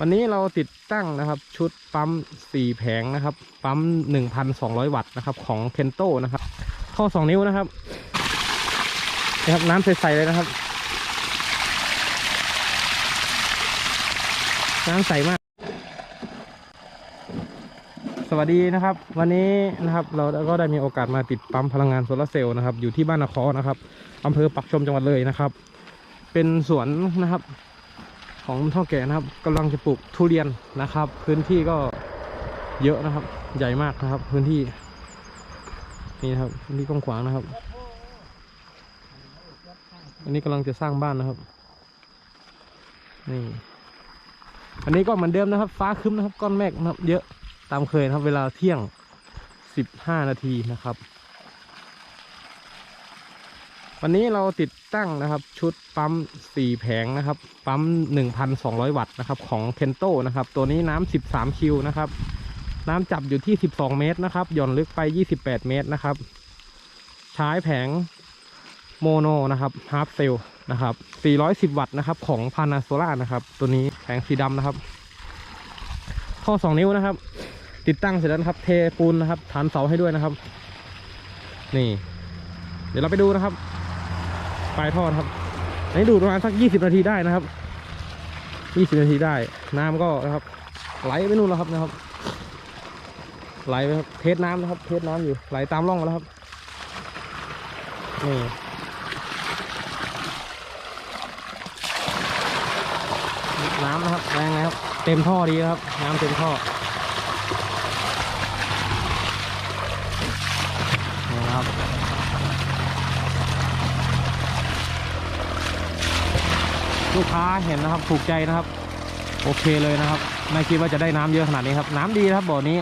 วันนี้เราติดตั้งนะครับ ชุดปั๊มสี่แผงนะครับ ปั๊มหนึ่งพันสองร้อยวัตต์นะครับของเ e นโตนะครับท่อสองนิ้วนะครับนะครับน้ำใสๆเลยนะครับน้ำใสมาก สวัสดีนะครับ วันนี้นะครับเราก็ได้มีโอกาสมาติดปั๊มพลังงานโซลาร์เซลล์นะครับอยู่ที่บ้านนครนะครับอำเภอปักชมจังหวัดเลยนะครับ เป็นสวนนะครับ ของท่าแก่นะครับกำลังจะปลูกทุเรียนนะครับ พื้นที่ก็เยอะนะครับ ใหญ่มากนะครับ พื้นที่นี่นะครับพื้นที่กว้างขวางนะครับ อันนี้กำลังจะสร้างบ้านนะครับนี่อันนี้ก็เหมือนเดิมนะครับ ฟ้าคึ้มนะครับ ก้อนเมฆนะครับ เยอะตามเคยนะครับ เวลาเที่ยงสิบห้านาทีนะครับ วันนี้เราติดตั้งนะครับ ชุดปั๊มสี่แผงนะครับ ปั๊มหนึ่งพันสองร้อยวัตต์นะครับ ของเ e นโตนะครับ ตัวนี้น้ำสิบสามคิวนะครับ น้ำจับอยู่ที่สิบสองเมตรนะครับหย่อนลึกไปยี่สิบแปดเมตรนะครับ ใช้แผงโมโนนะครับฮาร์เซลนะครับสี่ร้อยสิบวัตต์นะครับ ของพานาโซล่านะครับ ตัวนี้แผงสีดำนะครับ ท่อสองนิ้วนะครับ ติดตั้งเสร็จแล้วครับ เทปูนนะครับ ฐานเสาให้ด้วยนะครับ นี่ เดี๋ยวเราไปดูนะครับ ปลายท่อครับอันนี้ดูดประมาณสักยี่สิบนาทีได้นะครับยี่สิบนาทีได้ น้ำก็นะครับ ไหลไปนู่นแล้วครับนะครับ ไหลไปครับเทสน้ำนะครับ เทสน้ำอยู่ไหลตามร่องแล้วครับนี่น้ำนะครับแรงนะครับ เต็มท่อดีครับ น้ำเต็มท่อนี่นะครับ ลูกค้าเห็นนะครับถูกใจนะครับ โอเคเลยนะครับ ไม่คิดว่าจะได้น้ำเยอะขนาดนี้ครับ น้ำดีนะครับบ่อนี้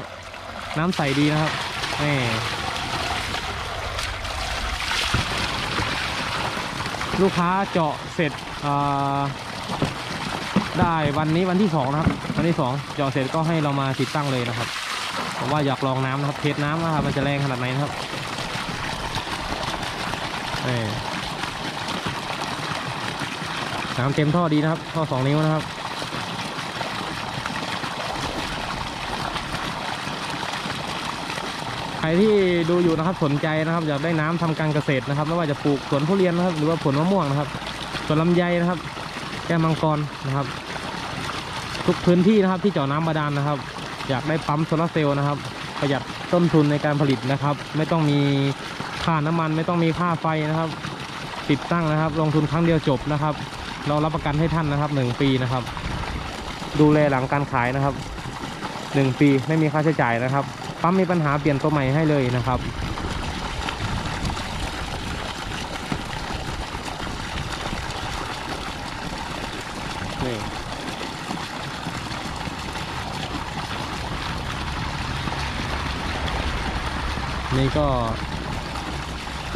น้ำใสดีนะครับนี่ลูกค้าเจาะเสร็จอ่าได้วันนี้วันที่สองนะครับ วันที่สองเจาะเสร็จก็ให้เรามาติดตั้งเลยนะครับผมว่าอยากลองน้ำนะครับเทสน้ำนะครับมันจะแรงขนาดไหนนะครับนี่ น้ำเต็มท่อดีนะครับ ท่อสองนิ้วนะครับ ใครที่ดูอยู่นะครับสนใจนะครับ อยากได้น้ำทำการเกษตรนะครับไม่ว่าจะปลูกสวนทุเรียนนะครับ หรือว่าผลมะม่วงนะครับสวนลำไยนะครับ แก้มังกรนะครับ ทุกพื้นที่นะครับที่เจาะน้ำบาดาลนะครับ อยากได้ปั๊มโซลาเซลล์นะครับ ประหยัดต้นทุนในการผลิตนะครับ ไม่ต้องมีค่าน้ำมันไม่ต้องมีค่าไฟนะครับ ติดตั้งนะครับ ลงทุนครั้งเดียวจบนะครับ เรารับประกันให้ท่านนะครับหนึ่งปีนะครับ ดูแลหลังการขายนะครับหนึ่งปีไม่มีค่าใช้จ่ายนะครับปั๊มมีปัญหาเปลี่ยนตัวใหม่ให้เลยนะครับนี่นี่ก็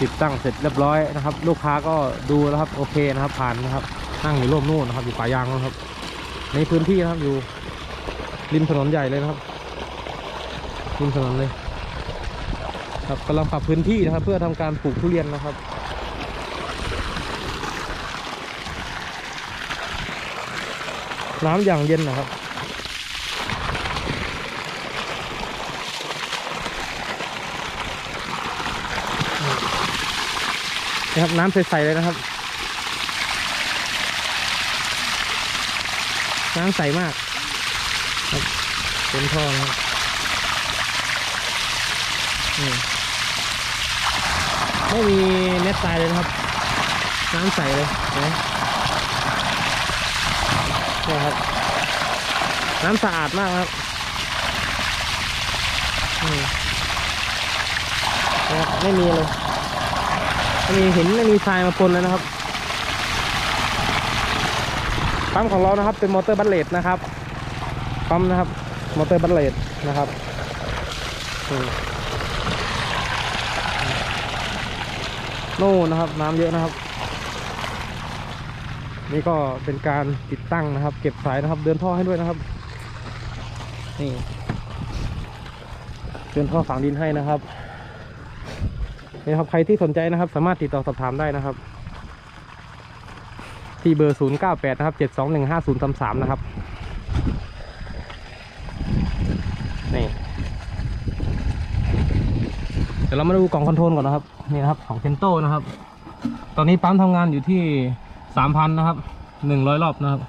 ติดตั้งเสร็จเรียบร้อยนะครับ ลูกค้าก็ดูแล้วครับโอเคนะครับผ่านนะครับ นั่งอยู่ร่มนู่นนะครับ อยู่ป่ายางนะครับ ในพื้นที่นะครับอยู่ริมถนนใหญ่เลยนะครับริมถนนเลยครับกำลังปรับพื้นที่นะครับ เพื่อทำการปลูกทุเรียนนะครับน้ำอย่างเย็นนะครับ นะครับน้ำใสๆเลยนะครับ น้ำใสมากครับเป็นท่อนะครับนี่ไม่มีเม็ดทรายเลยนะครับ น้ำใสเลยนไหมเนี่ยครับ น้ำสะอาดมากครับนี่นะครับไม่มีเลยไม่มีหินไม่มีทรายมาปนเลยนะครับ ปั๊มของเรานะครับเป็นมอเตอร์บัตเลตนะครับปั๊มนะครับมอเตอร์บัตเลตนะครับนี่โน่นนะครับน้ำเยอะนะครับ นี่ก็เป็นการติดตั้งนะครับ เก็บสายนะครับ เดินท่อให้ด้วยนะครับ นี่เดินท่อฝังดินให้นะครับนี่ครับใครที่สนใจนะครับ สามารถติดต่อสอบถามได้นะครับ ที่เบอร์ 098 นะครับ 7215033 นะครับ นี่ เดี๋ยวเรามาดูกล่องคอนโทรลก่อนนะครับ นี่นะครับของเคนโตนะครับ ตอนนี้ปั๊มทำงานอยู่ที่ 3,000 นะครับ 100 รอบนะครับ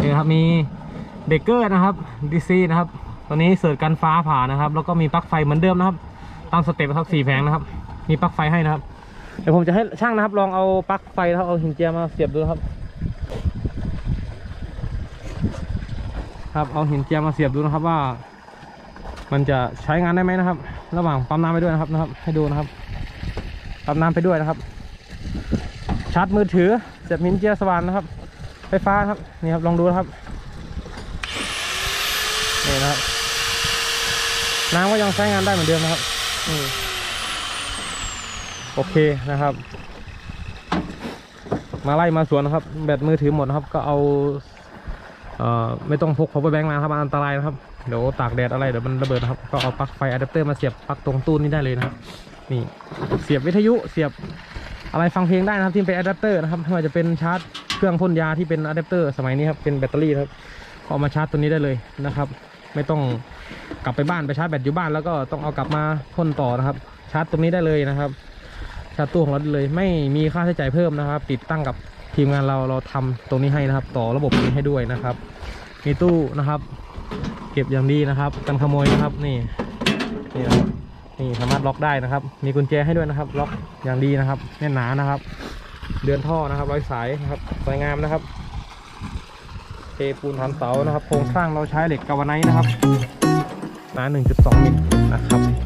นี่นะครับมีเบเกอร์นะครับดีซีนะครับ ตอนนี้เสิร์ชกันฟ้าผ่านะครับ แล้วก็มีปลั๊กไฟเหมือนเดิมนะครับ ตามสเต็ปครับสี่แผงนะครับ มีปลั๊กไฟให้นะครับ เดี๋ยวผมจะให้ช่างนะครับ ลองเอาปลั๊กไฟนะครับเอาหินเจียมาเสียบดูครับ ครับเอาหินเจียมาเสียบดูนะครับว่า มันจะใช้งานได้ไหมนะครับ ระหว่างปั๊มน้ำไปด้วยนะครับนะครับ ให้ดูนะครับปั๊มน้ำไปด้วยนะครับ ชาร์จมือถือเสียบหินเจียสว่านนะครับ ไฟฟ้าครับนี่ครับลองดูนะครับนี่นะครับน้ำก็ยังใช้งานได้เหมือนเดิมนะครับนี่ โอเคนะครับ มาไล่มาสวนนะครับ แบตมือถือหมดนะครับ ก็เอาเอ่อไม่ต้องพก power bank มาครับอันตรายนะครับ เดี๋ยวตากแดดอะไรเดี๋ยวมันระเบิดนะครับ ก็เอาปลั๊กไฟอะแดปเตอร์มาเสียบปลั๊กตรงตู้นี้ได้เลยนะครับ นี่เสียบวิทยุเสียบอะไรฟังเพลงได้นะครับที่เป็นอะแดปเตอร์นะครับไม่ว่าจะเป็นชาร์จเครื่องพ่นยาที่เป็นอะแดปเตอร์สมัยนี้ครับเป็นแบตเตอรี่ครับก็เอามาชาร์จตัวนี้ได้เลยนะครับ ไม่ต้องกลับไปบ้านไปชาร์จแบตอยู่บ้านแล้วก็ต้องเอากลับมาพ่นต่อนะครับ ชาร์จตรงนี้ได้เลยนะครับ ชาตู้ของเราเลย ไม่มีค่าใช้จ่ายเพิ่มนะครับ ติดตั้งกับทีมงานเราเราทำตรงนี้ให้นะครับ ต่อระบบนี้ให้ด้วยนะครับ มีตู้นะครับ เก็บอย่างดีนะครับกันขโมยนะครับนี่นี่นะครับนี่สามารถล็อกได้นะครับ มีกุญแจให้ด้วยนะครับ ล็อกอย่างดีนะครับแน่นหนานะครับ เดือนท่อนะครับร้อยสายนะครับสวยงามนะครับเทปูนฐานเสานะครับโครงสร้างเราใช้เหล็กกาวไนท์นะครับหนา1.2มิลนะครับ